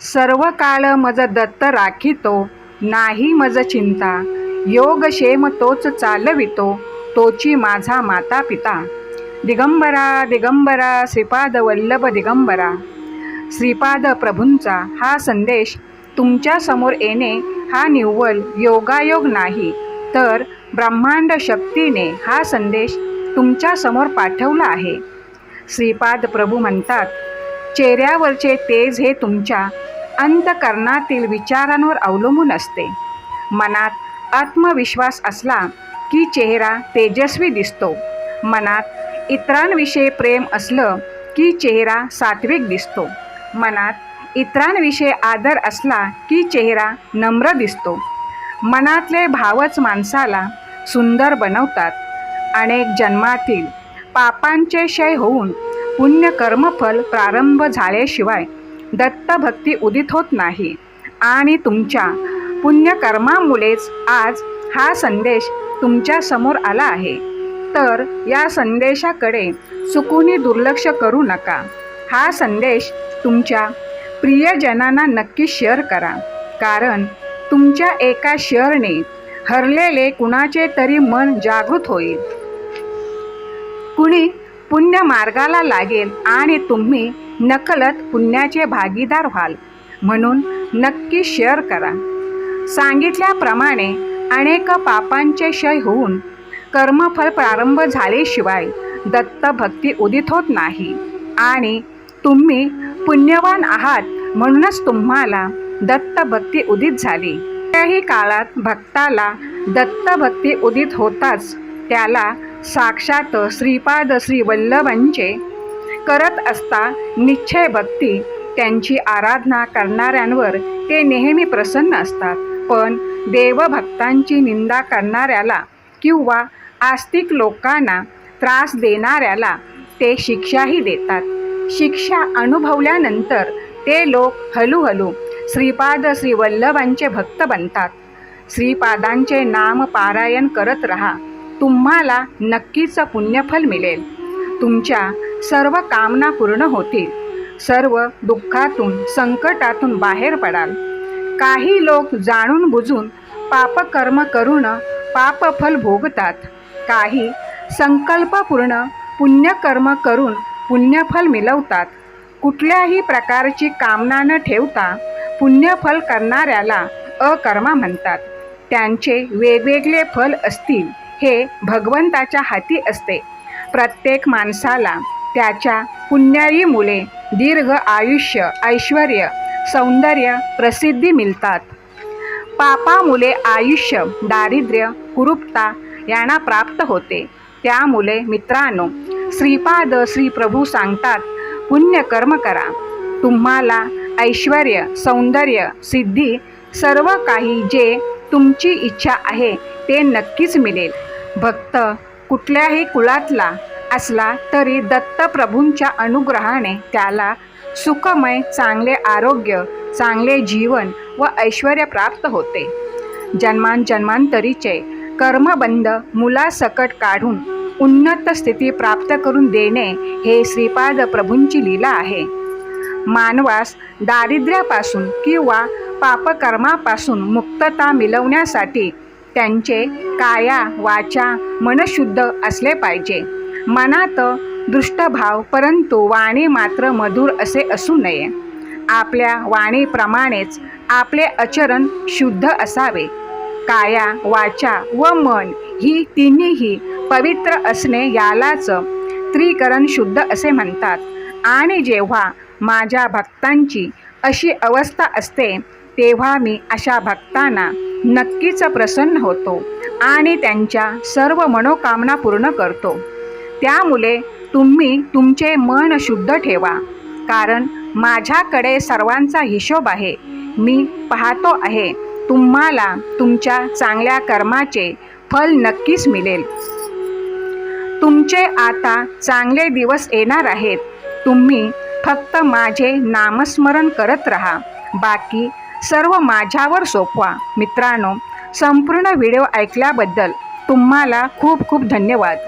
सर्व काळ मज दत्त राखितो नाही मज चिंता. योग क्षेम तोच चालवितो तोची माझा माता पिता. दिगंबरा दिगंबरा श्रीपाद वल्लभ दिगंबरा. श्रीपाद प्रभूंचा हा संदेश तुमच्यासमोर येणे हा निव्वळ योगायोग नाही तर ब्रह्मांड शक्तीने हा संदेश तुमच्यासमोर पाठवला आहे. श्रीपाद प्रभू म्हणतात चेहऱ्यावरचे तेज हे तुमच्या अंतकरणातील विचारांवर अवलंबून असते. मनात आत्मविश्वास असला की चेहरा तेजस्वी दिसतो. मनात इतरांविषयी प्रेम असलं की चेहरा सात्विक दिसतो. मनात इतरांविषयी आदर असला की चेहरा नम्र दिसतो. मनातले भावच माणसाला सुंदर बनवतात. अनेक जन्मातील पापांचे क्षय होऊन पुण्य कर्मफल प्रारंभ झाल्याशिवाय दत्तभक्ती उदित होत नाही. आणि तुमच्या पुण्यकर्मामुळेच आज हा संदेश तुमच्यासमोर आला आहे. तर या संदेशाकडे चुकूनही दुर्लक्ष करू नका. हा संदेश तुमच्या प्रियजनांना नक्की शेअर करा. कारण तुमच्या एका शेअरने हरलेले कुणाचे तरी मन जागृत होईल. कुणी पुण्य मार्गाला लागेल आणि तुम्ही नकलत पुण्याचे भागीदार व्हाल. म्हणून नक्की शेअर करा. सांगितल्याप्रमाणे अनेक पापांचे क्षय होऊन कर्मफल प्रारंभ झाल्याशिवाय दत्तभक्ती उदित होत नाही. आणि तुम्ही पुण्यवान आहात म्हणूनच तुम्हाला दत्तभक्ती उदित झाली. त्याही काळात भक्ताला दत्तभक्ती उदित होताच त्याला साक्षात श्रीपाद श्री वल्लभांचे करत असता निश्चय भक्ती त्यांची आराधना करणाऱ्यांवर ते नेहमी प्रसन्न असतात. पण देवभक्तांची निंदा करणाऱ्याला किंवा आस्तिक लोकांना त्रास देणाऱ्याला ते शिक्षाही देतात. शिक्षा अनुभवल्यानंतर ते लोक हळूहळू श्रीपाद श्रीवल्लभांचे भक्त बनतात. श्रीपादांचे नाम पारायण करत राहा. तुम्हाला नक्कीच पुण्यफल मिळेल. तुमच्या सर्व कामना पूर्ण होतील. सर्व दुःखातून संकटातून बाहेर पडाल. काही लोक जाणून बुजून पापकर्म करून पापफल भोगतात. काही संकल्पपूर्ण पुण्यकर्म करून पुण्यफल मिळवतात कुठल्याही प्रकारची कामना न ठेवता पुण्यफल करणाऱ्याला अकर्मा म्हणतात. त्यांचे वेगवेगळे फल असतील हे भगवंताच्या हाती असते. प्रत्येक माणसाला त्याच्या पुण्याई मुले दीर्घ आयुष्य ऐश्वर सौंदर्य प्रसिद्धी मिळतात. पापामुळे आयुष्य दारिद्र्य कुरूपता यांना प्राप्त होते. त्यामुळे मित्रांनो श्रीपाद श्री प्रभू सांगतात पुण्यकर्म करा. तुम्हाला ऐश्वर सौंदर्य सिद्धी सर्व काही जे तुमची इच्छा आहे ते नक्कीच मिळेल. भक्त कुठल्याही कुळातला असला तरी दत्तप्रभूंच्या अनुग्रहाने त्याला सुखमय चांगले आरोग्य चांगले जीवन व ऐश्वर प्राप्त होते. जन्मांजन्मांतरीचे कर्मबंध मुलासकट काढून उन्नत स्थिती प्राप्त करून देणे हे श्रीपाद प्रभूंची लीला आहे. मानवास दारिद्र्यापासून किंवा पापकर्मापासून मुक्तता मिळवण्यासाठी त्यांचे काया वाचा मनशुद्ध असले पाहिजे. मनात दृष्टभाव परंतु वाणी मात्र मधुर असे असू नये. आपल्या वाणीप्रमाणेच आपले आचरण शुद्ध असावे. काया वाचा व मन ही तिन्हीही पवित्र असणे यालाच त्रिकरण शुद्ध असे म्हणतात. आणि जेव्हा माझ्या भक्तांची अशी अवस्था असते तेव्हा मी अशा भक्तांना नक्कीच प्रसन्न होतो आणि त्यांच्या सर्व मनोकामना पूर्ण करतो. त्यामुळे तुम्ही तुमचे मन शुद्ध ठेवा. कारण माझ्याकडे सर्वांचा हिशोब आहे. मी पाहतो आहे तुम्हाला तुमच्या चांगल्या कर्माचे फल नक्कीच मिळेल. तुमचे आता चांगले दिवस येणार आहेत. तुम्ही फक्त माझे नामस्मरण करत राहा. बाकी सर्व माझ्यावर सोपवा. मित्रांनो संपूर्ण व्हिडिओ ऐकल्याबद्दल तुम्हाला खूप खूप धन्यवाद.